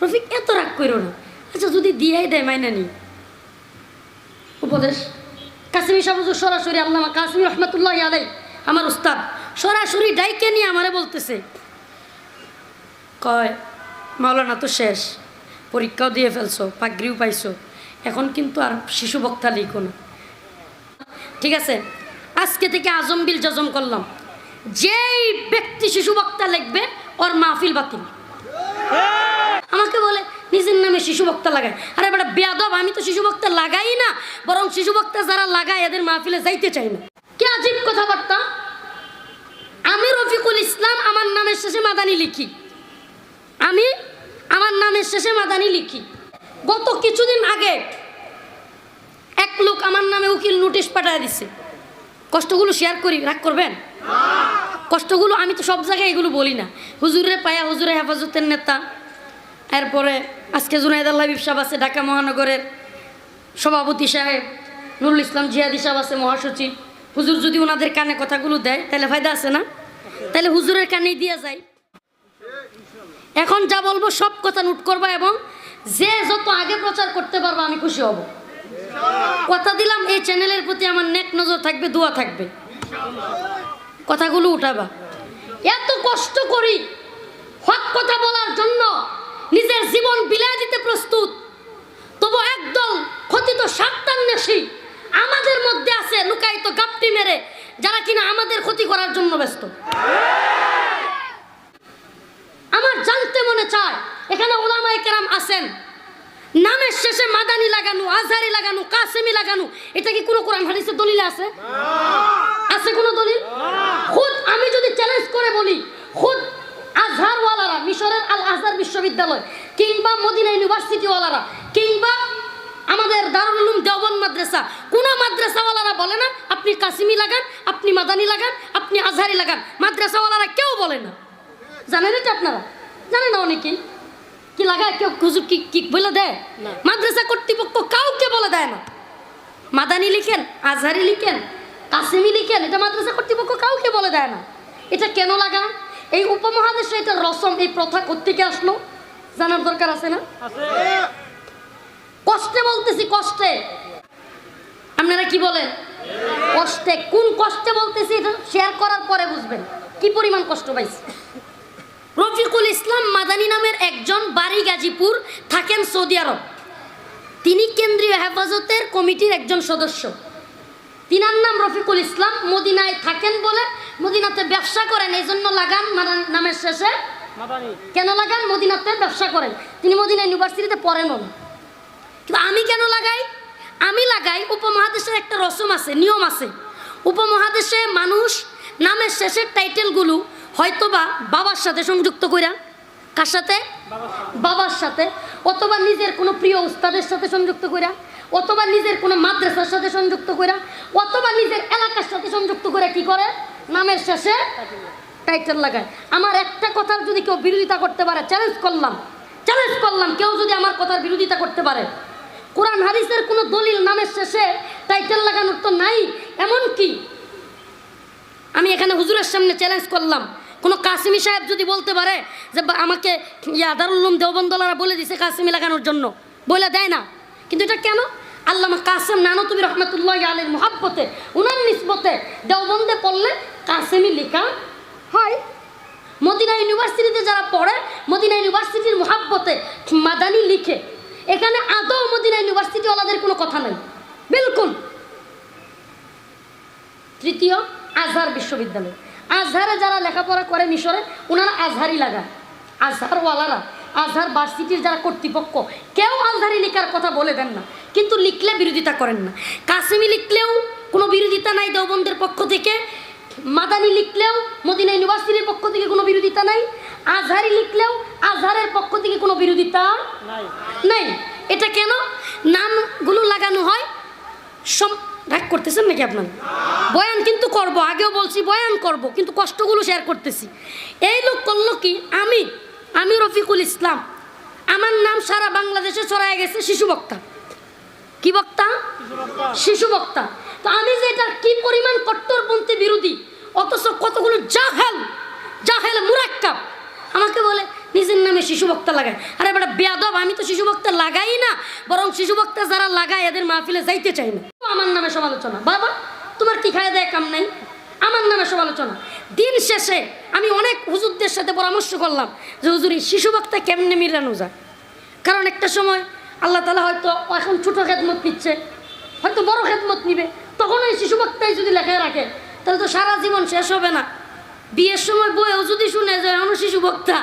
রফিক এত রাগ করো না। আচ্ছা যদি দিয়াই দেয় মাইনা নি উপদেশ কাশ্মীর সাবুজুর সরাসরি আল্লামা কাশ্মীর রহমতুল্লাহ আলাই আমার উস্তাদ, সরাসরি ডাইকে নিয়ে আমারে বলতেছে। কয়, মাওলানা তো শেষ, পরীক্ষাও দিয়ে ফেলছো, পাগড়িও পাইছো, এখন কিন্তু আর শিশু বক্তা লিখো না। ঠিক আছে, আজকে থেকে আজম বিল জজম করলাম। যেই ব্যক্তি শিশু বক্তা লিখবে, ওর মাহফিল বাতিল। আমাকে বলে, নিজের নামে শিশু বক্তা লাগায়। আরে বেটা, বেয়াদব, আমি তো শিশু বক্তা লাগাই না, বরং শিশু বক্তা যারা লাগায়, এদের মাহফিলে যাইতে চাই না। কে আজীব কথাবার্তা? আমি রফিকুল ইসলাম, আমার নামের শেষে মাদানি লিখি। আমি আমার নামের শেষে মাদানি লিখি। গত কিছুদিন আগে এক লোক আমার নামে উকিল নোটিশ পাঠায় দিছে। কষ্টগুলো শেয়ার করি, রাগ করবেন? কষ্টগুলো আমি তো সব জায়গায় এগুলো বলি না। হুজুরের পায়া হুজুরে হেফাজতের নেতা এরপরে আজকে জুনাইদ আল্লাহ সাহেব আছে ঢাকা মহানগরের সভাপতি সাহেব, নুরুল ইসলাম জিয়াদি সাহেব আছে মহাসচিব। হুজুর যদি ওনাদের কানে কথাগুলো দেয়, তাহলে ফায়দা আছে না? তাহলে হুজুরের কানেই দিয়ে যায়। এখন যা বলব সব কথা নোট করবা এবং যে যত আগে প্রচার করতে পারব আমি খুশি হব। কথা দিলাম, এই চ্যানেলের প্রতি আমার নেক নজর থাকবে, দোয়া থাকবে। কথাগুলো উঠাবা। এত কষ্ট করি হক কথা বলার জন্য নিজের জীবন বিলায় দিতে প্রস্তুত। তবু একদল ক্ষতিত স্বার্থান্বেষী আমাদের মধ্যে আছে লুকায়িত গাপ্পি মেরে যারা কিনা আমাদের ক্ষতি করার জন্য ব্যস্ত। আমার জানতে মনে চায় এখানে ওলামাই কেরাম আছেন। নামের শেষে মাদানি লাগানো আজহারি লাগানো কাসেমি লাগানো এটা কি কোনো কোরআন হাদিসের দলিল আছে? আছে কোনো দলিল? খুদ আমি যদি চ্যালেঞ্জ করে বলি খুদ আজহারওয়ালারা মিশরের আল আজহার বিশ্ববিদ্যালয় কিংবা মদিনা ইউনিভার্সিটিওয়ালারা কিংবা আমাদের দারুল উলুম দেওবন মাদ্রাসা কোন মাদ্রাসাওয়ালারা বলে না আপনি কাসিমি লাগান আপনি মাদানি লাগান আপনি আজহারি লাগান। মাদ্রাসাওয়ালারা কেউ বলে না। জানেন এটা আপনারা? জানেন না অনেকেই? কি লাগায়? কেউ হুজুর কি কি বলে দেয়? মাদ্রাসা কর্তৃপক্ষ কাউকে বলে দেয় না। মাদানি লিখেন আজহারি লিখেন কাসিমি লিখেন এটা মাদ্রাসা কর্তৃপক্ষ কাউকে বলে দেয় না। এটা কেন লাগা এই উপমহাদেশে এটা রসম এই প্রথা কোথেকে আসলো? জানার দরকার আছে না? কষ্টে বলতেছি কষ্টে। আপনারা কি বলেন? কষ্টে। কোন কষ্টে বলতেছি এটা? শেয়ার করার পরে বুঝবেন। কি পরিমাণ কষ্ট পাইছি? রফিকুল ইসলাম মাদানী নামের একজন বাড়ি গাজীপুর থাকেন সৌদি আরব। তিনি কেন্দ্রীয় হেফাজতের কমিটির একজন সদস্য। তিনার নাম রফিকুল ইসলাম মদিনায় থাকেন বলে মদিনাতে ব্যবসা করেন এই জন্য লাগান নামের শেষে। কেন লাগান? মদিনাতে ব্যবসা করেন। তিনি মদিনা ইউনিভার্সিটিতে পড়েনও না কিন্তু আমি কেন লাগাই? আমি লাগাই উপমহাদেশের একটা রসম আছে নিয়ম আছে। উপমহাদেশে মানুষ নামের শেষের টাইটেলগুলো হয়তোবা বাবার সাথে সংযুক্ত কইরা কার সাথে। বাবার সাথে। অথবা নিজের কোনো প্রিয় উস্তাদের সাথে সংযুক্ত কইরা অথবা নিজের কোনো মাদ্রাসার সাথে সংযুক্ত করে অথবা নিজের এলাকার সাথে সংযুক্ত করে কি করে? নামের শেষে টাইটেল লাগায়। আমার একটা কথার যদি কেউ বিরোধিতা করতে পারে চ্যালেঞ্জ করলাম। চ্যালেঞ্জ করলাম, কেউ যদি আমার কথার বিরোধিতা করতে পারে। কোরআন, হাদিসের কোনো দলিল নামের শেষে টাইটেল লাগানোর তো নাই, এমন কি? আমি এখানে হুজুরের সামনে চ্যালেঞ্জ করলাম। কোনো কাসিমি সাহেব যদি বলতে পারে যে আমাকে ইয়া দারুল্লুম দেওবন্দলারা বলে দিছে কাসিমি লাগানোর জন্য। বলে দেয় না। কিন্তু এটা কেন? আল্লামা কাসেম নানতুবি রহমতুল্লাহ আলীর মোহাব্বতে, উনার নিসবতে দেওবন্দে পড়লে কাসেমি লেখা হয়। মদিনা ইউনিভার্সিটিতে যারা পড়ে, মদিনা ইউনিভার্সিটির মোহাব্বতে মাদানি লিখে। এখানে আদৌ মদিনা ইউনিভার্সিটিওয়ালাদের কোনো কথা নাই। বিলকুল। তৃতীয়, আজহার বিশ্ববিদ্যালয়। আজহারে যারা লেখাপড়া করে মিশরে ওনারা আজহারি লাগায়। আজহারওয়ালারা। আজহার ভার্সিটির যারা কর্তৃপক্ষ কেউ আজহারি লেখার কথা বলে দেন না কিন্তু লিখলে বিরোধিতা করেন না। কাসিমি লিখলেও কোনো বিরোধিতা নাই দেওবন্দের পক্ষ থেকে মাদানি লিখলেও মদিনা ইউনিভার্সিটির পক্ষ থেকে কোনো বিরোধিতা নাই আজহারি লিখলেও আজহারের পক্ষ থেকে কোনো বিরোধিতা নাই। এটা কেন? নামগুলো লাগানো হয় সম রাগ করতেছেন নাকি আপনার? বয়ান কিন্তু করব আগেও বলছি বয়ান করব কিন্তু কষ্টগুলো শেয়ার করতেছি। এই লোক করল কি? আমি আমি রফিকুল ইসলাম। আমার নাম সারা বাংলাদেশে ছড়ায় গেছে শিশু বক্তা। কি বক্তা? শিশু বক্তা। তো আমি যে এটার কি পরিমাণ কট্টরপন্থী বিরোধী, অথচ কতগুলো জাহেল জাহেল মুরাক্কাব, আমাকে বলে নিজের নামে শিশু বক্তা লাগায়। আরে বেটা, বেয়াদব, আমি তো শিশু বক্তা লাগাই না, বরং শিশু বক্তা যারা লাগায়, এদের মাহফিলে যাইতে চাই না। আমার নামে সমালোচনা। বাবা, তোমার কি খায় দেয় কাম নাই? আমার নামে সমালোচনা দিন শেষে আমি অনেক হুজুরদের সাথে পরামর্শ করলাম যে, হুজুর শিশু বক্তা কেমনে মিলানো যায় কারণ একটা সময় আল্লাহ তালা হয়তো এখন ছোটো খেদমত নিচ্ছে, হয়তো বড় খেদমত নিবে। তখন ওই শিশু বক্তাই যদি লেখায় রাখে, তাহলে তো সারা জীবন শেষ হবে না। বিয়ের সময় বইও যদি শুনে যে এমন শিশু বক্তা?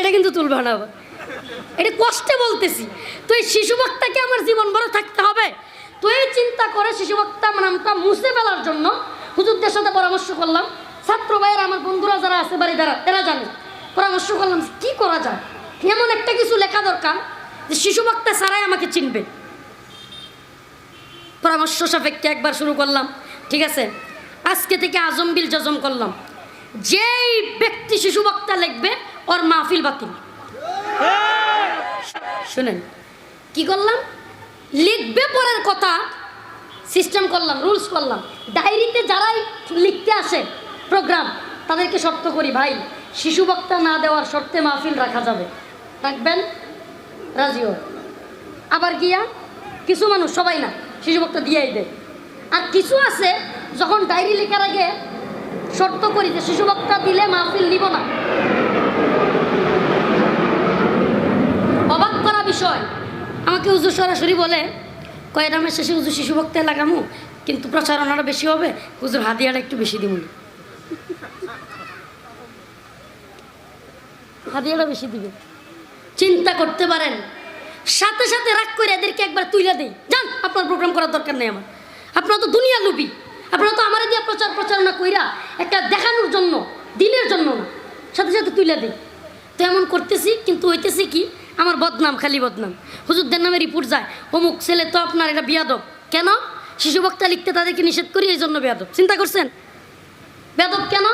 এটা কিন্তু তুলবে না এটা কষ্টে বলতেছি। তো এই শিশু বক্তাকে আমার জীবন বড় থাকতে হবে। তো এই চিন্তা করে শিশু বক্তা নামটা মুছে ফেলার জন্য হুজুরদের সাথে পরামর্শ করলাম। ছাত্র ভাইয়ের আমার বন্ধুরা যারা আছে বাড়ি দ্বারা এরা জানে। পরামর্শ করলাম কি করা যায়? এমন একটা কিছু লেখা দরকার যে শিশু বক্তা ছাড়াই আমাকে চিনবে। পরামর্শ সাপেক্ষে একবার শুরু করলাম ঠিক আছে? আজকে থেকে আজমবিল জজম করলাম। যেই ব্যক্তি শিশু বক্তা লিখবে ওর মাহফিল বাতিল। শুনেন কি করলাম? লিখবে পরের কথা সিস্টেম করলাম রুলস করলাম। ডায়েরিতে যারাই লিখতে আসে প্রোগ্রাম তাদেরকে শর্ত করি, ভাই, শিশু বক্তা না দেওয়ার শর্তে মাহফিল রাখা যাবে। রাখবেন? রাজিও আবার গিয়া, কিছু মানুষ, সবাই না, শিশু বক্তা দিয়েই দেয়। আর কিছু আছে, যখন ডায়েরি লেখার আগে শর্ত করি যে শিশু বক্তা দিলে মাহফিল নিব না। অবাক করা বিষয়। আমাকে উজু সরাসরি বলে কয়টা মাস শেষে উজু শিশু বক্তায় লাগামু, কিন্তু প্রচারণাটা বেশি হবে হুজুর হাদিয়াটা একটু বেশি দিব হাদিয়াটা বেশি দিবে। চিন্তা করতে পারেন, সাথে সাথে রাগ করে এদেরকে একবার তুইলা দেই। যান, আপনার প্রোগ্রাম করার দরকার নেই আমার। আপনারা তো দুনিয়া লুবি আপনারা তো আমার দিয়ে প্রচার প্রচারণা কইরা একটা দেখানোর জন্য, দিনের জন্য সাথে সাথে তুইলা দেই। তো এমন করতেছি, কিন্তু হইতেছি কি আমার বদনাম, খালি বদনাম। হুজুরদের নামে রিপোর্ট যায়, অমুক ছেলে তো আপনার এটা বিয়াদব। কেন? শিশু বক্তা লিখতে তাদেরকে নিষেধ করি, এই জন্য বেয়াদব। চিন্তা করছেন? বেদব কেন?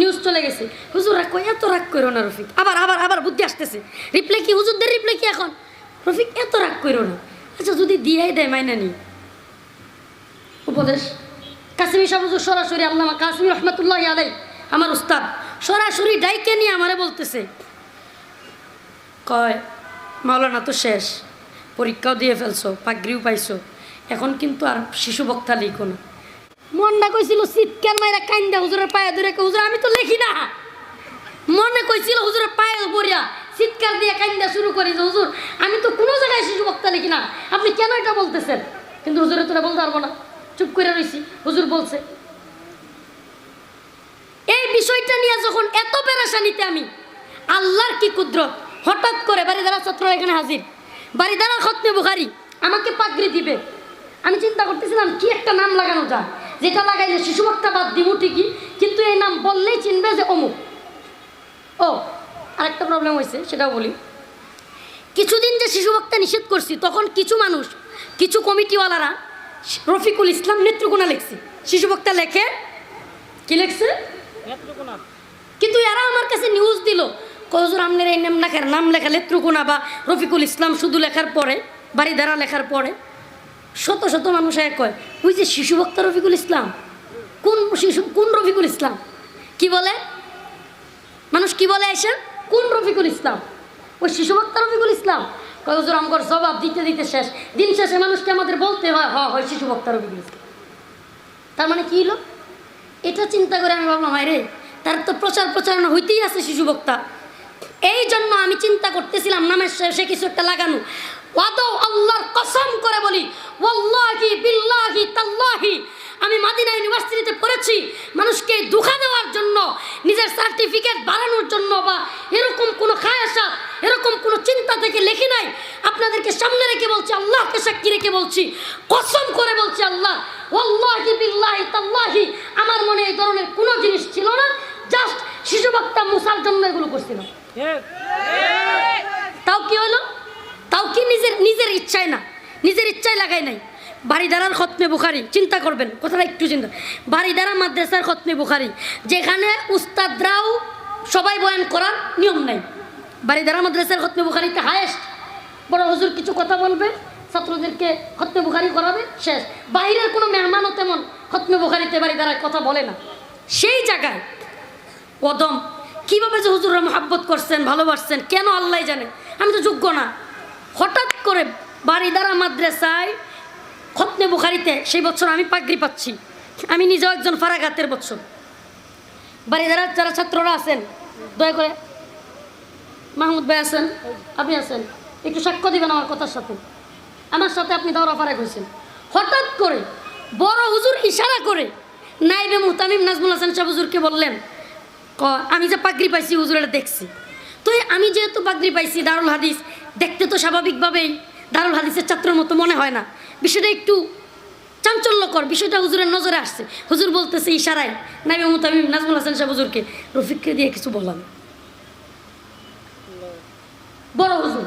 নিউজ চলে গেছে। হুজুর রাগ কই এত রাগ করো না রফিক। আবার আবার আবার বুদ্ধি আসতেছে। রিপ্লাই কি? হুজুরদের রিপ্লাই কি এখন? রফিক, এত রাগ করো না। আচ্ছা যদি দিয়াই দেয়, মাইনা নি উপদেশ। কাশ্মীর সাহ হুজুর সরাসরি আল্লামা কাশ্মীর রহমতুল্লাহ আলাই আমার উস্তাদ, সরাসরি ডাইকে নিয়ে আমারে বলতেছে কয়, মাওলানা তো শেষ, পরীক্ষাও দিয়ে ফেলছো, পাগড়িও পাইছো। এখন কিন্তু আর শিশু বক্তা লিখো না। মনটা কইছিল, চিৎকার মাইরা কান্দা হুজুরের পায়ে ধরে হুজুর, আমি তো লিখি না। মনে কইছিল, হুজুরের পায়ে পড়িয়া চিৎকার দিয়ে কান্দা শুরু করি যে, হুজুর, আমি তো কোনো জায়গায় শিশু বক্তা লিখি না। আপনি কেন এটা বলতেছেন? কিন্তু হুজুরের তোরা বলতে পারব না। চুপ করে রইছি, হুজুর বলছে, এই বিষয়টা নিয়ে যখন এত পেরেশানিতে আমি, আল্লাহর কি কুদরত? হঠাৎ করে বাড়িদারা ছাত্র এখানে হাজির। বাড়িদারা খতনে বুখারি আমাকে পাগড়ি দিবে। আমি চিন্তা করতেছিলাম কি একটা নাম লাগানো যায়? যেটা লাগাইলে শিশু বক্তা বাদ দিব ঠিকই কিন্তু এই নাম বললেই চিনবে যে অমুক। ও আরেকটা প্রবলেম হয়েছে সেটাও বলি। কিছুদিন যে শিশু বক্তা নিষেধ করছি তখন কিছু মানুষ কিছু কমিটিওয়ালারা রফিকুল ইসলাম নেত্রকোনা লেখছে। শিশু বক্তা লেখে কি লেখছে? কিন্তু এরা আমার কাছে নিউজ দিল কজুর আমনের এই নাম লেখার নাম লেখা লেত্রকোনা বা রফিকুল ইসলাম শুধু লেখার পরে, বাড়িধারা লেখার পরে, শত শত মানুষ এক কয় ওই যে শিশু বক্তা রফিকুল ইসলাম, কোন শিশু, কোন রফিকুল ইসলাম? কি বলে? মানুষ কি বলে এসে? কোন রফিকুল ইসলাম? ওই শিশু বক্তা রফিকুল ইসলাম। কজুর আমগর জবাব দিতে দিতে শেষ। দিন শেষে মানুষকে আমাদের বলতে হয় হ হয় শিশু বক্তা রফিকুল ইসলাম। তার মানে কি হলো? এটা চিন্তা করে আমি ভাবলাম, হায় রে, তার তো প্রচার প্রচারণা হইতেই আছে শিশু বক্তা। এই জন্য আমি চিন্তা করতেছিলাম নামের শেষে কিছু একটা লাগানো। ওয়াদৌ আল্লাহর কসম করে বলি, ওয়াল্লাহি বিল্লাহি তাল্লাহি। আমি মাদিনা ইউনিভার্সিটিতে পড়েছি, মানুষকে দুঃখা দেওয়ার জন্য, নিজের সার্টিফিকেট বাড়ানোর জন্য বা এরকম কোনো খায়াসা, এরকম কোনো চিন্তা থেকে লেখি নাই। আপনাদেরকে সামনে রেখে বলছি, আল্লাহকে সাক্ষী রেখে বলছি, কসম করে বলছি আল্লাহ, ওয়াল্লাহি বিল্লাহি তাল্লাহি। আমার মনে এই ধরনের কোনো জিনিস ছিল না জাস্ট শিশু বক্তা মুসার জন্য এগুলো করছিলাম তাও কি হলো? তাও কি নিজের নিজের ইচ্ছায় না? নিজের ইচ্ছায় লাগাই নাই? বাড়িদারার খতমে বুখারি, চিন্তা করবেন, কথাটা একটু চিন্তা। বাড়িদারা মাদ্রাসার খতমে বুখারি, যেখানে উস্তাদরাও সবাই বয়ান করার নিয়ম নাই। বাড়িদারা মাদ্রাসার খতমে বুখারিতে হায়েস্ট বড় হুজুর কিছু কথা বলবে, ছাত্রদেরকে খতমে বুখারি করাবে, শেষ। বাইরের কোনো মেহমানও তেমন খতমে বুখারিতে বাড়িদারা কথা বলে না। সেই জায়গায় কদম কীভাবে যে হুজুররা মহাব্বত করছেন, ভালোবাসছেন, কেন আল্লাহ জানে? আমি তো যোগ্য না। হঠাৎ করে বাড়িদারা মাদ্রাসায় খতনে বুখারিতে সেই বছর আমি পাগড়ি পাচ্ছি। আমি নিজেও একজন ফারাঘাতের বছর। বাড়িদারা যারা ছাত্ররা আছেন, দয়া করে মাহমুদ ভাই আছেন, আপনি আছেন, একটু সাক্ষ্য দিবেন আমার কথার সাথে। আমার সাথে আপনি দাওরা ফারাক হয়েছেন। হঠাৎ করে বড় হুজুর ইশারা করে নাইবে মুহতামিম নাজমুল হাসান শাহ হুজুরকে বললেন ক- আমি যে পাগড়ি পাইছি হুজুর এটা দেখছি। তো আমি যেহেতু পাগড়ি পাইছি দারুল হাদিস দেখতে তো স্বাভাবিকভাবেই। দারুল হাদিসের ছাত্রের মতো মনে হয় না। বিষয়টা একটু চাঞ্চল্যকর বিষয়টা হুজুরের নজরে আসছে। হুজুর বলতেছে ইশারায় নাইবে মুহতামিম নাজমুল হাসান শাহ হুজুরকে রফিককে দিয়ে কিছু বললাম বড় হুজুর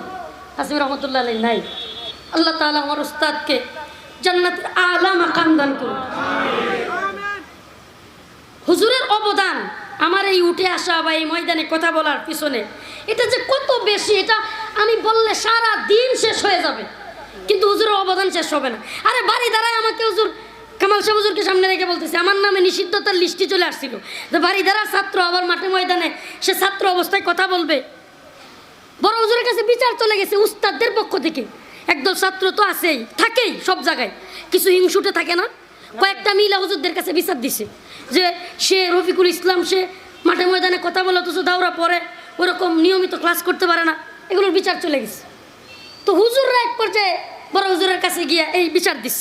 হাসিম রহমতুল্লাহ আলাই নাই। আল্লাহ তাআলা আমার উস্তাদকে জান্নাতের আলা মাকাম দান করুন হুজুরের অবদান আমার এই উঠে আসা বা এই ময়দানে কথা বলার পিছনে, এটা যে কত বেশি, এটা আমি বললে সারা দিন শেষ হয়ে যাবে। কিন্তু হুজুরের অবদান শেষ হবে না। আরে বাড়ি দাঁড়ায় আমাকে হুজুর, কামাল শাহ হুজুরকে সামনে রেখে বলতেছে, আমার নামে নিষিদ্ধতার লিস্টি চলে আসছিল। যে বাড়ি দাঁড়ার ছাত্র আবার মাঠে ময়দানে, সে ছাত্র অবস্থায় কথা বলবে। বড় হুজুরের কাছে বিচার চলে গেছে উস্তাদদের পক্ষ থেকে। একদল ছাত্র তো আছেই, থাকেই সব জায়গায়। কিছু হিংসুটে থাকে না। কয়েকটা মিলা হুজুরদের কাছে বিচার দিছে। যে সে রফিকুল ইসলাম, সে মাঠে ময়দানে কথা বলে, অথচ দাওরা পরে ওরকম নিয়মিত ক্লাস করতে পারে না। এগুলোর বিচার চলে গেছে। তো হুজুররা এক পর্যায়ে বড় হুজুরের কাছে গিয়া এই বিচার দিস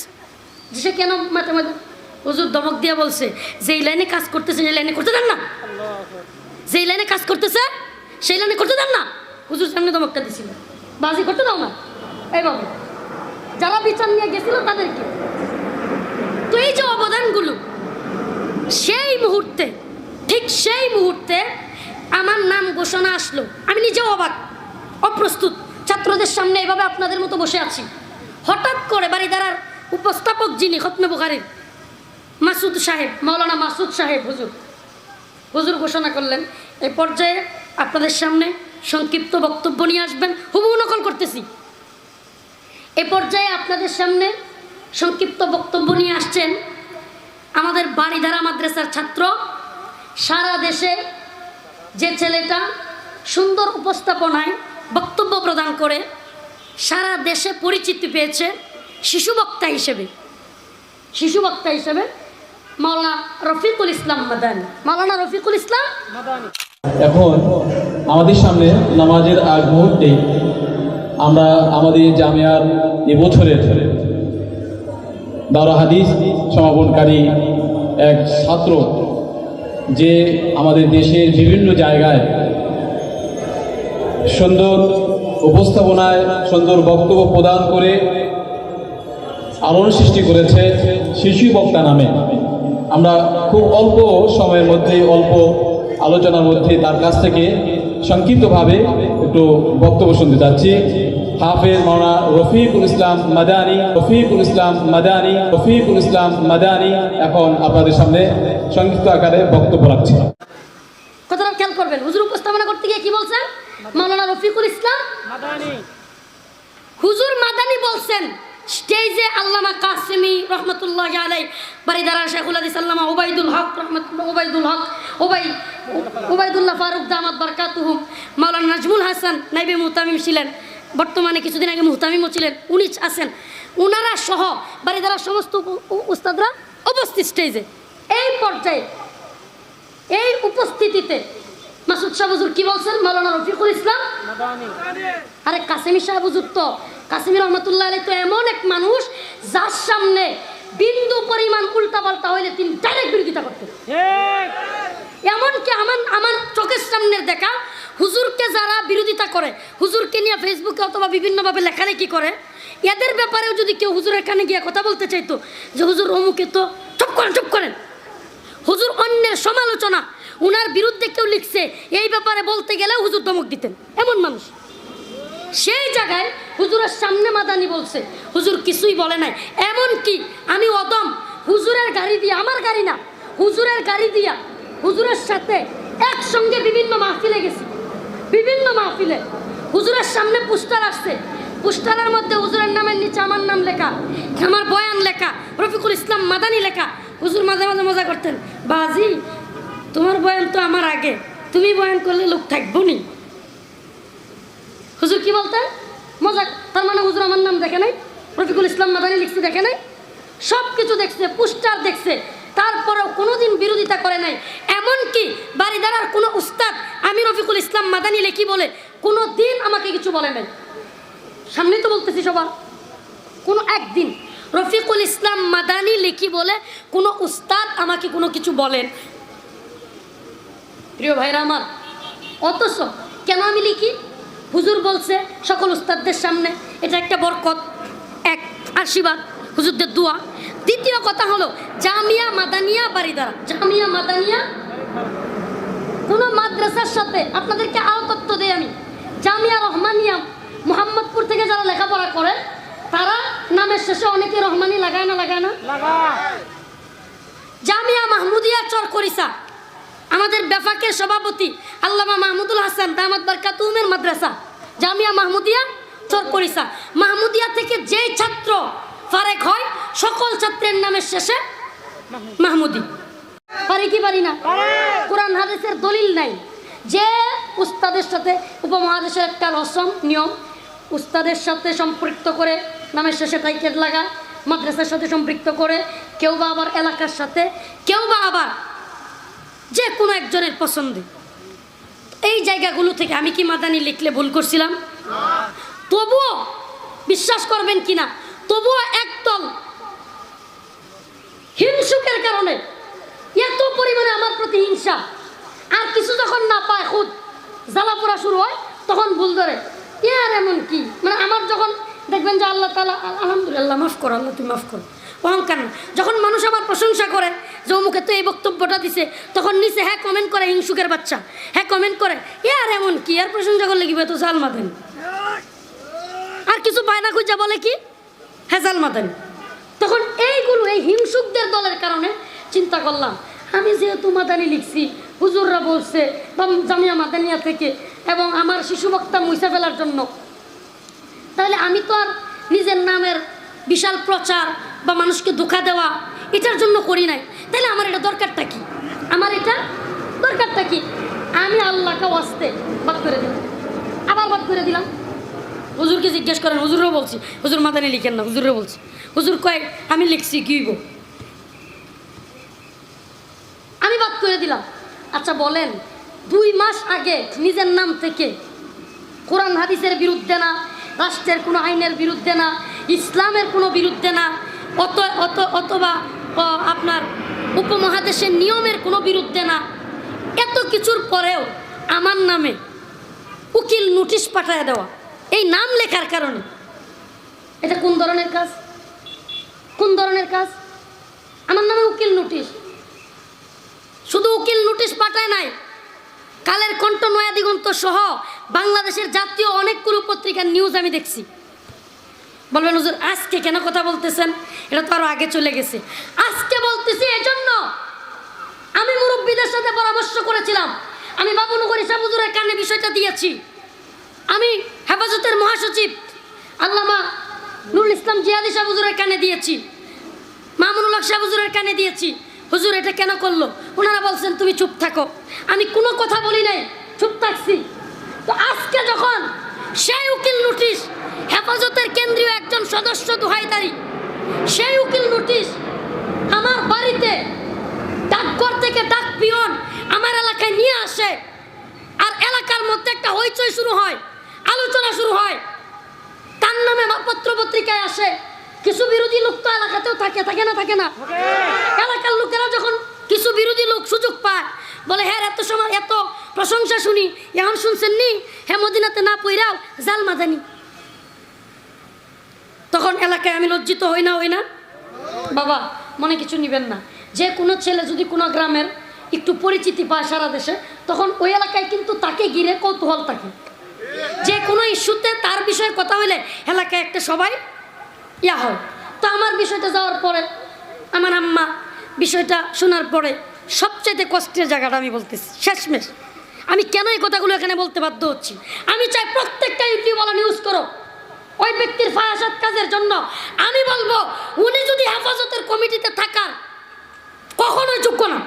যে সে কেন মাঠে ময়দানে হুজুর দমক দিয়া বলছে যে এই লাইনে কাজ করতেছে, সেই লাইনে করতে দেন না। যেই লাইনে কাজ করতেছে, সেই লাইনে করতে দেন না। হুজুর সামনে দমকটা দিছিল। বাজি করতে দাও না। এইভাবে যারা বিচার নিয়ে গেছিল তাদেরকে। তো এই যে অবদানগুলো সেই মুহূর্তে, ঠিক সেই মুহূর্তে আমার নাম ঘোষণা আসলো। আমি নিজেও অবাক, অপ্রস্তুত। ছাত্রদের সামনে এভাবে আপনাদের মতো বসে আছি। হঠাৎ করে বাড়িদারার উপস্থাপক যিনি খতমে বুখারির, মাসুদ সাহেব মৌলানা মাসুদ সাহেব, হুজুর। হুজুর ঘোষণা করলেন এই পর্যায়ে আপনাদের সামনে সংক্ষিপ্ত বক্তব্য নিয়ে আসবেন। হুবহু নকল করতেছি। এ পর্যায়ে আপনাদের সামনে সংক্ষিপ্ত বক্তব্য নিয়ে আসছেন আমাদের বাড়িধারা মাদ্রাসার ছাত্র, সারা দেশে যে ছেলেটা সুন্দর উপস্থাপনায় বক্তব্য প্রদান করে, সারা দেশে পরিচিতি পেয়েছে শিশু বক্তা হিসেবে। শিশু বক্তা হিসেবে মাওলানা রফিকুল ইসলাম মাদানি। মাওলানা রফিকুল ইসলাম এখন আমাদের সামনে নামাজের আগ আমরা আমাদের জামিয়ার এবছরের দারা হাদিস সমাপনকারী এক ছাত্র যে আমাদের দেশের বিভিন্ন জায়গায় সুন্দর উপস্থাপনায় সুন্দর বক্তব্য প্রদান করে আলোড়ন সৃষ্টি করেছে শিশু বক্তা নামে। আমরা খুব অল্প সময়ের মধ্যে অল্প আলোচনার মধ্যে তার কাছ থেকে সংক্ষিপ্তভাবে একটু বক্তব্য শুনতে যাচ্ছি হাফেজ মাওনা রফিকুল ইসলাম মাদানি রফিকুল ইসলাম মাদানি রফিকুল ইসলাম মাদানি এখন আপনাদের সামনে সংক্ষিপ্ত আকারে বক্তব্য রাখছি। কথাটা খেয়াল করবেন হুজুর উপস্থাপনা করতে গিয়ে কি বলছেন মাওলানা রফিকুল ইসলাম হুজুর মাদানি বলছেন স্টেজে আল্লামা কাসিমি রহমতুল্লাহ আলাই বারিদারা শেখুল হাদিস আল্লামা ওবাইদুল হক রহমতুল্লাহ ওবাইদুল হক ওবাই ওবাইদুল্লাহ ফারুক দামাত বারকাতুহুম মাওলানা নাজমুল হাসান নাইবে মুহতামিম ছিলেন। বর্তমানে কিছুদিন আগে মুহতামিমও ছিলেন উনি আছেন। উনারা সহ বারিদারার সমস্ত উস্তাদরা উপস্থিত স্টেজে এই পর্যায়ে এই উপস্থিতিতে মাসুদ শাহ হুজুর কি বলছেন? মাওলানা রফিকুল ইসলাম? আরে কাসেমি সাহেব হুজুর তো কাসেমি রহমতুল্লাহ আলী তো এমন এক মানুষ যার সামনে বিন্দু পরিমাণ উল্টা পাল্টা হইলে তিনি ডাইরেক্ট বিরোধিতা করতেন। এমনকি আমার আমার চোখের সামনের দেখা, হুজুরকে যারা বিরোধিতা করে, হুজুরকে নিয়ে ফেসবুকে অথবা বিভিন্নভাবে লেখালেখি করে, এদের ব্যাপারেও যদি কেউ হুজুরের কানে গিয়ে কথা বলতে চাইতো যে, হুজুর, অমুকে তো চুপ করেন চুপ করেন। হুজুর অন্যের সমালোচনা, উনার বিরুদ্ধে কেউ লিখছে, এই ব্যাপারে বলতে গেলেও হুজুর ধমক দিতেন। এমন মানুষ। সেই জায়গায় হুজুরের সামনে মাদানি বলছে, হুজুর কিছুই বলে নাই। এমন কি আমি অদম, হুজুরের গাড়ি দিয়ে, আমার গাড়ি না, হুজুরের গাড়ি দিয়া হুজুরের সাথে একসঙ্গে বিভিন্ন মাহফিলে গেছি। বিভিন্ন মাহফিলে। হুজুরের সামনে পোস্টার আসছে। পোস্টারের মধ্যে হুজুরের নামের নিচে আমার নাম লেখা, আমার বয়ান লেখা, রফিকুল ইসলাম মাদানি লেখা। হুজুর মাঝে মাঝে মজা করতেন, বাজি, তোমার বয়ান তো আমার আগে, তুমি বয়ান করলে লোক থাকব নি। হুজুর কি বলতেন? মজা, তার মানে হুজুর আমার নাম দেখে নাই, রফিকুল ইসলাম মাদানি লিখছে দেখে নাই। সব কিছু দেখছে, পুস্টার দেখছে তারপরেও কোনোদিন বিরোধিতা করে নাই। এমনকি বাড়িদারার কোনো উস্তাদ আমি রফিকুল ইসলাম মাদানি লেখি বলে কোনো দিন আমাকে কিছু বলে নাই। সামনেই তো বলতেছি সবার। কোনো একদিন রফিকুল ইসলাম মাদানি লিখি বলে, কোনো উস্তাদ আমাকে কোনো কিছু বলেন প্রিয় ভাইরা আমার, অথচ কেন আমি লিখি? হুজুর বলছে সকল উস্তাদদের সামনে। এটা একটা বরকত, এক আশীর্বাদ। হুজুরদের দোয়া। দ্বিতীয় কথা হলো, জামিয়া মাদানিয়া বাড়িদারা জামিয়া মাদানিয়া, কোনো মাদ্রাসার সাথে আপনাদেরকে আরও তথ্য দেই আমি। জামিয়া রহমানিয়া মোহাম্মদপুর থেকে যারা লেখাপড়া করে তারা নামের শেষে অনেকে রহমানি লাগায় না লাগায় না? জামিয়া মাহমুদিয়া চরকরিসা আমাদের বেফাকের সভাপতি আল্লামা মাহমুদুল হাসান দামাত বারকাতুমের মাদ্রাসা। জামিয়া মাহমুদিয়া চরকরিসা মাহমুদিয়া থেকে যেই ছাত্র ফারেক হয়, সকল ছাত্রের নামের শেষে মাহমুদি। পারি কি পারি না? কোরআন হাদিসের দলিল নাই। যে উস্তাদের সাথে উপমহাদেশের একটা রসম নিয়ম, উস্তাদের সাথে সম্পৃক্ত করে নামের শেষে টাইকেট লাগা মাদ্রাসার সাথে সম্পৃক্ত করে, কেউ বা আবার এলাকার সাথে, কেউ বা আবার যে কোনো একজনের পছন্দে। এই জায়গাগুলো থেকে আমি কি মাদানি লিখলে ভুল করছিলাম? তবুও বিশ্বাস করবেন কিনা? তবুও একদল হিংসুকের কারণে এত পরিমাণে আমার প্রতি হিংসা। আর কিছু যখন না পায় খুদ, জ্বালা পোড়া শুরু হয়, তখন ভুল ধরে। এ আর এমন কি? মানে আমার যখন দেখবেন যে আল্লাহ তালা আলহামদুলিল্লাহ, মাফ করো, আল্লাহ তুমি মাফ করো। অহংকার না। যখন মানুষ আমার প্রশংসা করে যে অমুকে তো এই বক্তব্যটা দিছে, তখন নিচে হ্যাঁ কমেন্ট করে হিংসুকের বাচ্চা। হ্যাঁ কমেন্ট করে, এ আর এমন কি? আর প্রশংসা করলে কি? তো জাল মাদেন আর কিছু বায়না খুঁজা বলে কি? হেজাল মাদানি। তখন এইগুলো এই হিংসুকদের দলের কারণে চিন্তা করলাম। আমি যেহেতু মাদানি লিখছি, হুজুররা বলছে বা জামিয়া মাদানিয়া থেকে এবং আমার শিশু বক্তা মুছে ফেলার জন্য। তাহলে আমি তো আর নিজের নামের বিশাল প্রচার বা মানুষকে ধোকা দেওয়া এটার জন্য করি নাই। তাহলে আমার এটা দরকারটা কি? আমার এটা দরকারটা কি? আমি আল্লাহকে ওয়াস্তে বাদ করে দিলাম। আবার বাদ করে দিলাম। হুজুরকে জিজ্ঞেস করেন, হুজুরও বলছি, হুজুর মাদানি লিখেন না, হুজুরও বলছি। হুজুর কয়েক আমি লিখছি, কি হইব? আমি বাদ করে দিলাম। আচ্ছা বলেন, দুই মাস আগে নিজের নাম থেকে কোরআন হাদিসের বিরুদ্ধে না, রাষ্ট্রের কোনো আইনের বিরুদ্ধে না, ইসলামের কোনো বিরুদ্ধে না, অত অত, অথবা আপনার উপমহাদেশের নিয়মের কোনো বিরুদ্ধে না, এত কিছুর পরেও আমার নামে উকিল নোটিশ পাঠায় দেওয়া। এই নাম লেখার কারণে। এটা কোন ধরনের কাজ? কোন ধরনের কাজ? আমার নামে উকিল নোটিশ। শুধু উকিল নোটিশ পাঠায় নাই, কালের কণ্ঠ নয়া দিগন্ত সহ বাংলাদেশের জাতীয় অনেকগুলো পত্রিকার নিউজ আমি দেখছি। বলবেন, হুজুর, আজকে কেন কথা বলতেছেন? এটা তো আরও আগে চলে গেছে। আজকে বলতেছি এজন্য আমি মুরব্বীদের সাথে পরামর্শ করেছিলাম। আমি বাবুনগর ইসা হুজুরের কানে বিষয়টা দিয়েছি। আমি হেফাজতের মহাসচিব আল্লামা নুরুল ইসলাম জিয়াদি শাহ হুজুরের কানে দিয়েছি, মামুনুল হক শাহ হুজুরের কানে দিয়েছি। হুজুর এটা কেন করল? ওনারা বলছেন, তুমি চুপ থাকো। আমি কোনো কথা বলি নাই, চুপ থাকছি। তো আজকে যখন সেই উকিল নোটিশ, হেফাজতের কেন্দ্রীয় একজন সদস্য দোহাইদারি, সেই উকিল নোটিশ আমার বাড়িতে ডাকঘর থেকে ডাক পিয়ন আমার এলাকায় নিয়ে আসে, আর এলাকার মধ্যে একটা হইচই শুরু হয় আলোচনা শুরু হয়। তার নামে পত্র পত্রিকায় আসে। কিছু বিরোধী লোক তো এলাকাতেও থাকে থাকে না থাকে না? এলাকার লোকেরা যখন কিছু বিরোধী লোক সুযোগ পায়, বলে হ্যাঁ এত সময়, এত প্রশংসা শুনি। এখন শুনছেন নি হ্যাঁ মদিনাতে না পইরাও জাল মাদানি তখন এলাকায় আমি লজ্জিত হই না হই না? বাবা, মনে কিছু নিবেন না। যে কোনো ছেলে যদি কোনো গ্রামের একটু পরিচিতি পায় সারা দেশে, তখন ওই এলাকায় কিন্তু তাকে ঘিরে কৌতূহল থাকে। যে ইস্যুতে তার বিষয়ে কথা হইলে এলাকায় একটা সবাই ইয়া হয়। তো আমার বিষয়টা যাওয়ার পরে আমার আম্মা বিষয়টা শোনার পরে সবচাইতে কষ্টের জায়গাটা আমি বলতেছি শেষমেশ। আমি কেন এই কথাগুলো এখানে বলতে বাধ্য হচ্ছি? আমি চাই প্রত্যেকটা ইউটিউবওয়ালা নিউজ করো ওই ব্যক্তির ফায়াসাত কাজের জন্য আমি বলব উনি যদি হেফাজতের কমিটিতে থাকার কখনোই যোগ্য না।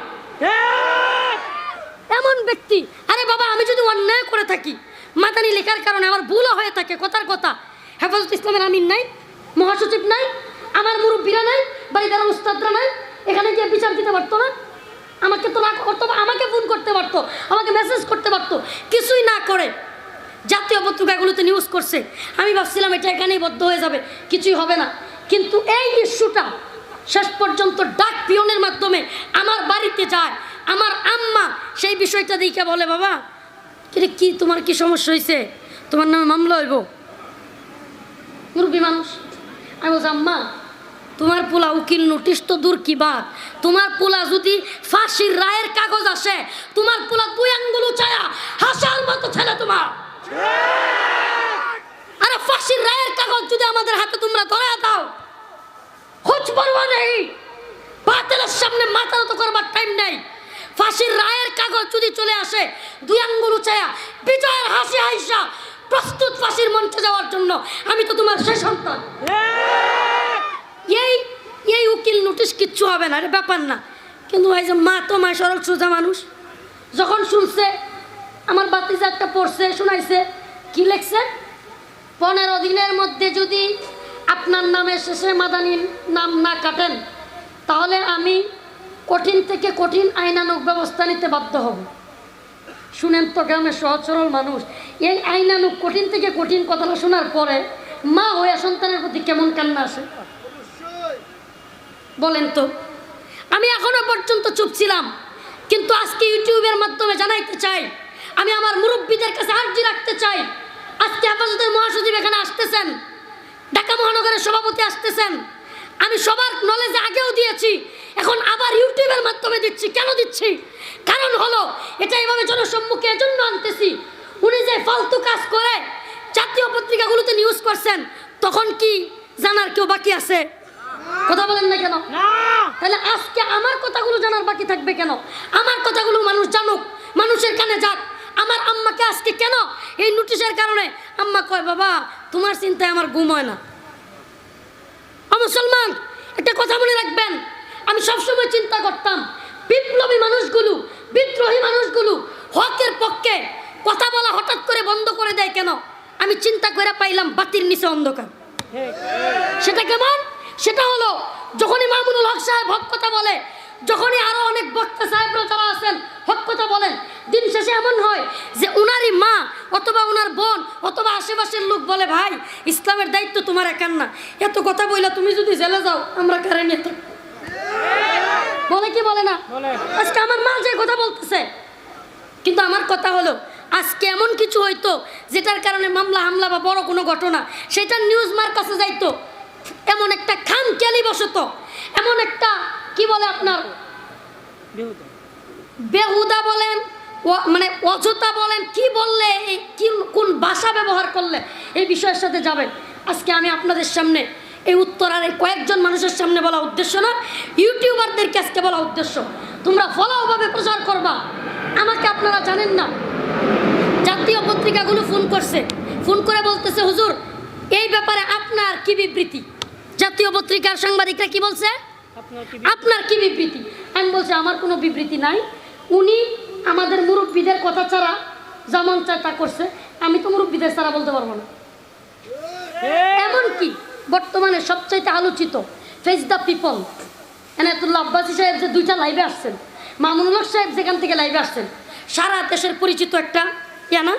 এমন ব্যক্তি আরে বাবা আমি যদি অন্যায় করে থাকি মাদানি লেখার কারণে আমার ভুলও হয়ে থাকে, কথার কথা। হেফাজত ইসলামের আমিন নাই, মহাসচিব নাই, আমার মুরব্বীরা নাই, বাড়িদার উস্তাদরা নাই, এখানে গিয়ে বিচার দিতে পারতো না। আমাকে তো না করতো আমাকে ফোন করতে পারতো, আমাকে মেসেজ করতে পারতো, কিছুই না করে। জাতীয় পত্রিকাগুলোতে নিউজ করছে। আমি ভাবছিলাম এটা এখানেই বদ্ধ হয়ে যাবে, কিছুই হবে না। কিন্তু এই ইস্যুটা শেষ পর্যন্ত ডাক পিয়নের মাধ্যমে আমার বাড়িতে যায়। আমার আম্মা সেই বিষয়টা দেখে বলে, বাবা কিরে কি, তোমার কি সমস্যা হয়েছে তোমার নামে মামলা হইব। মুরব্বী মানুষ, আমি বলছি, আম্মা, তোমার পোলা উকিল নোটিশ তো দূর কি বাদ তোমার পোলা যদি ফাঁসির রায়ের কাগজ আসে, তোমার পোলা দুই আঙ্গুল উচায়া হাসার মতো ছেলে তোমার। আরে ফাঁসির রায়ের কাগজ যদি আমাদের হাতে তোমরা ধরে দাও, খোঁজ পরোয়া নেই। বাতিলের সামনে মাথা তো করবার টাইম নেই। ফাঁসির রায়ের কাগজ যদি চলে আসে, দুই আঙ্গুল উচায়া বিজয়ের হাসি হাইসা প্রস্তুত ফাঁসির মঞ্চে যাওয়ার জন্য আমি তো তোমার শেষ সন্তান। এই এই উকিল নোটিশ কিচ্ছু হবে না রে ব্যাপার না। কিন্তু এই যে মা তো মা সরল সোজা মানুষ। যখন শুনছে, আমার বাতিজা একটা পড়ছে, শোনাইছে, কি লেখছে? পনেরো দিনের মধ্যে যদি আপনার নামে শেষে মাদানি নাম না কাটেন, তাহলে আমি কঠিন থেকে কঠিন আইনানুক ব্যবস্থা নিতে বাধ্য হব। শুনেন তো গ্রামের সহজ সরল মানুষ, এই আইনানুক কঠিন থেকে কঠিন কথাটা শোনার পরে মা হয়ে সন্তানের প্রতি কেমন কান্না আসে? বলেন তো, আমি এখনও পর্যন্ত চুপ ছিলাম, কিন্তু আজকে ইউটিউবের মাধ্যমে জানাইতে চাই, আমি আমার মুরব্বীদের কাছে আর্জি রাখতে চাই, আজকে হেফাজতের মহাসচিব এখানে আসতেছেন, ঢাকা মহানগরের সভাপতি আসতেছেন, আমি সবার নলেজে আগেও দিয়েছি এখন আবার ইউটিউবের মাধ্যমে দিচ্ছি। কেন দিচ্ছি? কারণ হলো এটা এভাবে জনসম্মুখে এজন্য আনতেছি। উনি যে ফালতু কাজ করে জাতীয় পত্রিকাগুলোতে নিউজ করছেন তখন কি জানার কেউ বাকি আছে? কথা বলেন না কেন? তাহলে আজকে আমার কথাগুলো জানার বাকি থাকবে কেন? আমার কথাগুলো মানুষ জানুক মানুষের কানে যাক। আমার আম্মাকে আজকে কেন? এই নোটিশের কারণে। আম্মা কয় বাবা তোমার চিন্তায় আমার ঘুম হয় না। মুসলমান একটা কথা মনে রাখবেন। আমি সবসময় চিন্তা করতাম, বিপ্লবী মানুষগুলো, বিদ্রোহী মানুষগুলো হকের পক্ষে কথা বলা হঠাৎ করে বন্ধ করে দেয় কেন? আমি চিন্তা করে পাইলাম বাতির নিচে অন্ধকার। সেটা কেমন? সেটা হলো, যখনই মামুনুল হক সাহেব হক কথা বলে, যখনই আরও অনেক বক্তা সাহেবরা যারা আছেন, হক কথা বলেন, দিন শেষে এমন হয় যে উনারই মা অথবা উনার বোন অথবা আশেপাশের লোক বলে, ভাই, ইসলামের দায়িত্ব তোমার একার না। এত কথা বইলা তুমি যদি জেলে যাও, আমরা কারে নিয়ে থাকব? বলে কি বলে না? আজকে আমার মা যে কথা বলতেছে। কিন্তু আমার কথা হলো আজকে এমন কিছু হইতো যেটার কারণে মামলা হামলা বা বড় কোনো ঘটনা সেটা নিউজ মার কাছে যাইতো। এমন একটা খাম কেলি বসত। এমন একটা কি বলে আপনার? বেহুদা। বলেন মানে অযথা বলেন কি বললে কি কোন ভাষা ব্যবহার করলে এই বিষয়ের সাথে যাবেন। আজকে আমি আপনাদের সামনে এই উত্তর আর এই কয়েকজন মানুষের সামনে বলা উদ্দেশ্য না ইউটিউবারদের আজকে বলা উদ্দেশ্য। তোমরা ফলাওভাবে প্রচার করবা। আমাকে আপনারা জানেন না। জাতীয় পত্রিকাগুলো ফোন করছে। ফোন করে বলতেছে হুজুর এই ব্যাপারে আপনার কি বিবৃতি? জাতীয় পত্রিকার সাংবাদিকরা কি বলছে? আপনার কি বিবৃতি? আমি বলছি আমার কোনো বিবৃতি নাই। উনি আমাদের মুরব্বীদের কথা ছাড়া যেমন চায় তা করছে। আমি তো মুরব্বীদের ছাড়া বলতে পারব না। এমন কি বর্তমানে সবচাইতে আলোচিত face the people Enayetullah Abbasi সাহেব যে দুইটা লাইভে আসছেন, মামুনুল সাহেব যেখান থেকে লাইভে আসছেন, সারা দেশের পরিচিত একটা ইয়া না?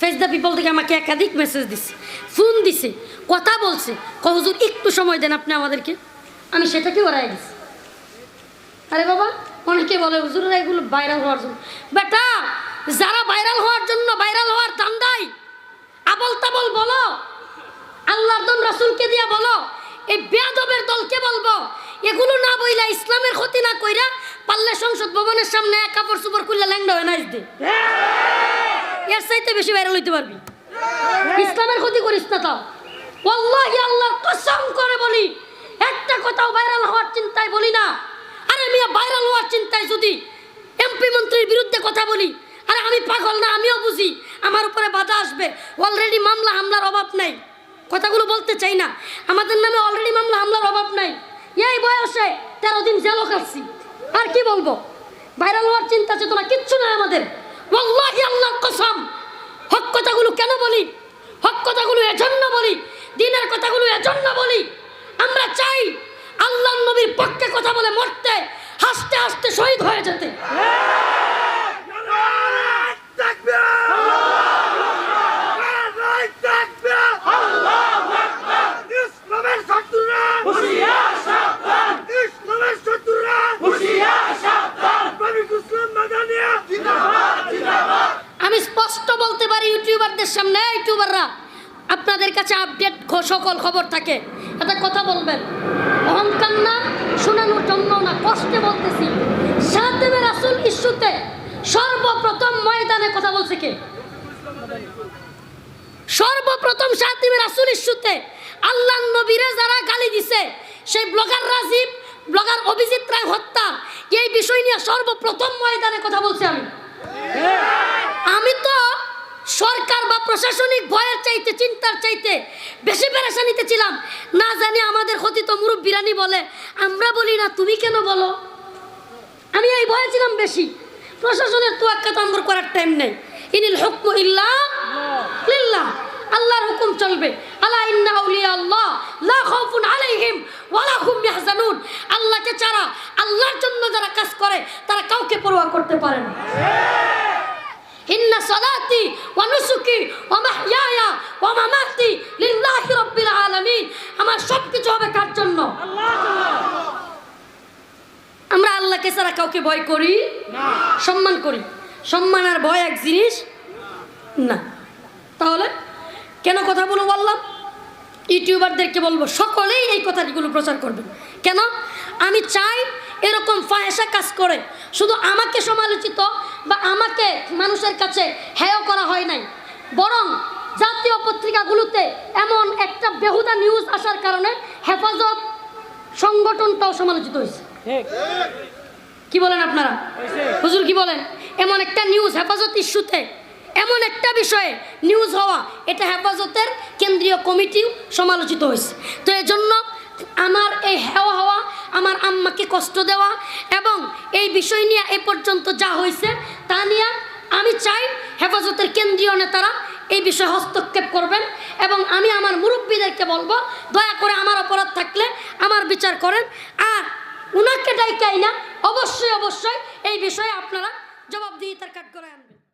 ফেস দ্য পিপল থেকে আমাকে একাধিক মেসেজ দিছে ফোন দিছে, কথা বলছে। কহজুর একটু সময় দেন আপনি আমাদেরকে। আমি সেটাকে ওরাই গেছি আরে বাবা, অনেকে বলে হুজুরেরা এগুলো ভাইরাল হওয়ার জন্য। বেটা, যারা ভাইরাল হওয়ার জন্য ভাইরাল হওয়ার দান্দাই আবল তাবল বলো আল্লাহর দন রাসূলকে দিয়া বলো, এই বেয়াদবের দলকে বলব, এগুলো না বইলা ইসলামের ক্ষতি না কইরা পারলে সংসদ ভবনের সামনে কাপড় চুপড় খুললে ল্যাংডা হয়ে নাইস দে এর চাইতে বেশি ভাইরাল হইতে পারবি। ইসলামের ক্ষতি করিস না তাও। ওয়াল্লাহি আল্লাহর কসম করে বলি, একটা কথাও ভাইরাল হওয়ার চিন্তায় বলি না। আরে মিয়া ভাইরাল হওয়ার চিন্তায় যদি এমপি মন্ত্রীর বিরুদ্ধে কথা বলি, আরে আমি পাগল না, আমিও বুঝি, আমার উপরে বাধা আসবে। অলরেডি মামলা, হামলার অভাব নাই। কথাগুলো বলতে চাই না। আমাদের নামে অলরেডি মামলা, হামলার অভাব নাই। এই বয়সে তেরো দিন জেলও খাচ্ছি। আর কি বলব? ভাইরাল হওয়ার চিন্তা চেতনা কিচ্ছু নাই আমাদের। ওয়াল্লাহি আল্লাহর কসম। হক কথাগুলো কেন বলি? হক কথাগুলো এজন্য বলি। দিনের কথাগুলো এজন্য বলি। আমরা চাই আল্লাহ নবীর পক্ষে কথা বলে মরতে, হাসতে হাসতে শহীদ হয়ে যেতে। আমি স্পষ্ট বলতে পারি ইউটিউবারদের সামনে ইউটিউবাররা, আপনাদের কাছে আপডেট সকল খবর থাকে। এটা কথা বলবেন, অহংকার না শোনানোর জন্য না, কষ্টে বলতেছি। সাদেবের আসল ইস্যুতে সর্বপ্রথম ময়দানে কথা বলছে কে? সর্বপ্রথম সাদেবের আসল ইস্যুতে আল্লাহ নবীরে যারা গালি দিছে, সেই ব্লগার রাজীব ব্লগার অভিজিৎ রায় হত্যা। এই বিষয় নিয়ে সর্বপ্রথম ময়দানে কথা বলছি আমি। আমি তো সরকার বা প্রশাসনিক ভয়ের চাইতে, চিন্তার চাইতে বেশি পেরেশানিতে ছিলাম। না জানি আমাদের ক্ষতি তো মুরব্বিরানি বলে, আমরা বলি না, তুমি কেন বলো? আমি এই ভয়ে ছিলাম বেশি। প্রশাসনের তো একটা নম্বর করার টাইম নেই। ইনিল হুকম ইল্লা লিল্লাহ। আল্লাহর হুকুম চলবে। আলা ইন্না আউলিয়া আল্লাহ লা খাউফুন আলাইহিম ওয়ালা হুম ইয়াহজানুন। আল্লাহকে ছাড়া আল্লাহর জন্য যারা কাজ করে তারা কাউকে পরোয়া করতে পারে না। ইন্না সালাতি ওয়া নুসুকি ওয়া মাহইয়ায়া ওয়া মামাতি লিল্লাহি রাব্বিল আলামিন। আমার সব কিছু হবে কার জন্য? আমরা আল্লাহকে ছাড়া কাউকে ভয় করি? সম্মান করি। সম্মান আর ভয় এক জিনিস? না। তাহলে? কেন কথা বলে বললাম ইউটিউবারদেরকে বলব সকলেই এই কথাগুলো প্রচার করবেন। কেন? আমি চাই এরকম ফাহেসা কাজ করে শুধু আমাকে সমালোচিত বা আমাকে মানুষের কাছে হেয় করা হয় নাই। বরং জাতীয় পত্রিকাগুলোতে এমন একটা বেহুদা নিউজ আসার কারণে হেফাজত সংগঠনটাও সমালোচিত হয়েছে। কি বলেন আপনারা? হুজুর কি বলেন? এমন একটা নিউজ হেফাজত ইস্যুতে এমন একটা বিষয়ে নিউজ হওয়া, এটা হেফাজতের কেন্দ্রীয় কমিটিও সমালোচিত হয়েছে। তো এই জন্য আমার এই হেওয়া হওয়া, আমার আম্মাকে কষ্ট দেওয়া এবং এই বিষয় নিয়ে এ পর্যন্ত যা হয়েছে, তা নিয়ে আমি চাই হেফাজতের কেন্দ্রীয় নেতারা এই বিষয়ে হস্তক্ষেপ করবেন এবং আমি আমার মুরব্বীদেরকে বলব, দয়া করে আমার অপরাধ থাকলে আমার বিচার করেন। আর উনাকে ডাইকাই না, অবশ্যই অবশ্যই এই বিষয়ে আপনারা জবাবদিহিতার কাঠ করে আনবেন।